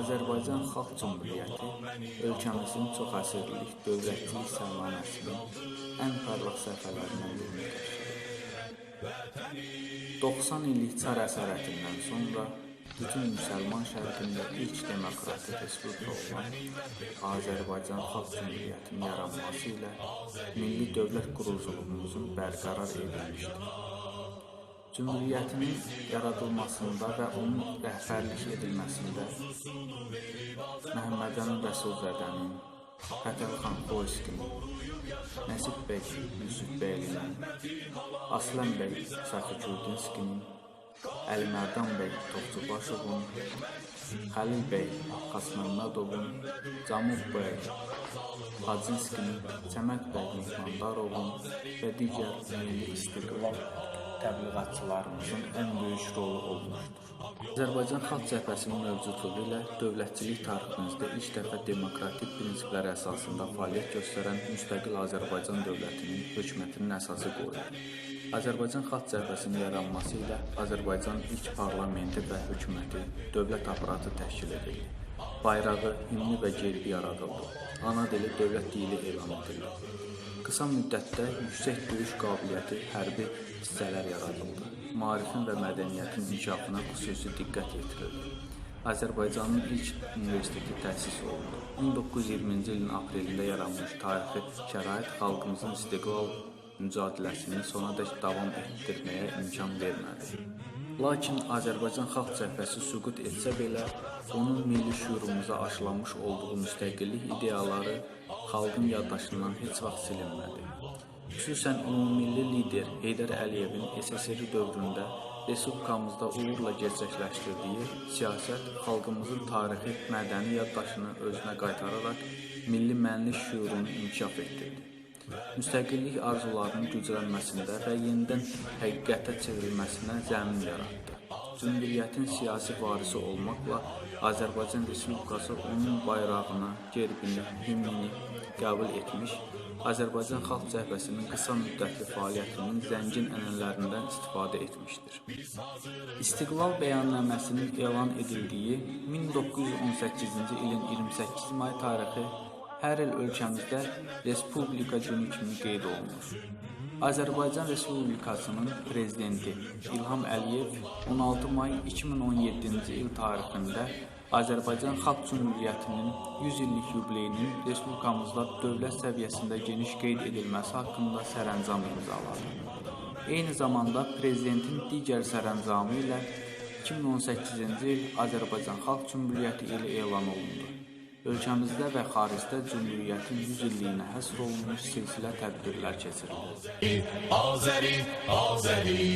Azərbaycan Xalq Cümhuriyyəti ölkəmizin çox əsrlik dövlətçilik sərmayəsinin ən parlaq səhifələrindən birini təşkil edir. 90 illik çar əsarətindən sonra bütün müsəlman şərqində ilk demokratik respublika olan Azərbaycan Xalq Cümhuriyyətinin yaranması ilə milli dövlət quruculuğumuzun bərqərar edilmişdir. Cümhuriyyətinin yaradılmasında və onun rəhbərlik edilməsində Məhəmmədəmin Rəsulzədənin, Fətəli xan Xoyskinin, Nəsib bəy Yusufbəylinin, Aslan bəy Sakıcudinskinin, Əlimərdan bəy Topçubaşovun, Xəlil bəy Xasməmmədovun, Camil bəy Hacınskinin, Səməd bəy Mehmandarovun və digər milli istiqlal təbliğatçılarımızın ən böyük rolu olmuşdur. Azərbaycan Xalq Cəbhəsinin mövcudluğu ilə dövlətçilik tariximizdə ilk dəfə demokratik prinsiplər əsasında fəaliyyət göstərən müstəqil Azərbaycan dövlətinin hökumətinin əsası qoyuldu. Azərbaycan Xalq Cəbhəsinin yaranması ilə Azərbaycan ilk parlamenti və hökuməti, dövlət aparatı təşkil edildi. Bayrağı, himni və gerbi yaradıldı. Ana dili dövlət dili elan edildi. Qısa müddətdə yüksək döyüş qabiliyyəti hərbi hissələr yaradıldı. Maarifin və mədəniyyətin inkişafına xüsusi diqqət yetirildi. Azərbaycanın ilk universiteti təsis olundu. 1920-ci ilin aprelində yaranmış tarixi şərait xalqımızın istiqlal mücadeləsini sonadək davam etdirməyə imkan vermədi. Lakin Azərbaycan Xalq Cəbhəsi süqut etsə belə, onun milli şüurumuza aşılamış olduğu müstəqillik ideyaları xalqın yaddaşından heç vaxt silinmədi. Xüsusən ümummilli lider Heydər Əliyevin SSR dövründə respublikamızda uğurla gerçəkləşdirdiyi siyasət xalqımızın tarixi, mədəni yaddaşını özünə qaytararaq milli mənlik şüurunu inkişaf etdirdi. Müstəqillik arzularının güclənməsində və yenidən həqiqətə çevrilməsinə zəmin yaratdı. Cümhuriyyətin siyasi varisi olmaqla Azərbaycan Respublikası onun bayrağını, gerbini, himnini qəbul etmiş, Azərbaycan Xalq Cəbhəsinin qısa müddətli fəaliyyətinin zəngin ənənələrindən istifadə etmişdir. İstiqlal bəyannaməsinin elan edildiyi 1918-ci ilin 28 may tarixi hər il ölkəmizdə Respublika günü kimi qeyd olunur. Azərbaycan Respublikasının prezidenti İlham Əliyev 16 may 2017-ci il tarixində Azərbaycan Xalq Cümhuriyyətinin 100 illik yubileyinin respublikamızda dövlət səviyyəsində geniş qeyd edilməsi haqqında sərəncam imzaladı. Eyni zamanda prezidentin digər sərəncamı ilə 2018-ci il Azərbaycan Xalq Cümhuriyyəti ili elan olundu. Ölkəmizdə və xaricdə Cümhuriyyətin 100 illiyinə həsr olunmuş silsilə tədbirlər keçirilir. Azeri, Azeri,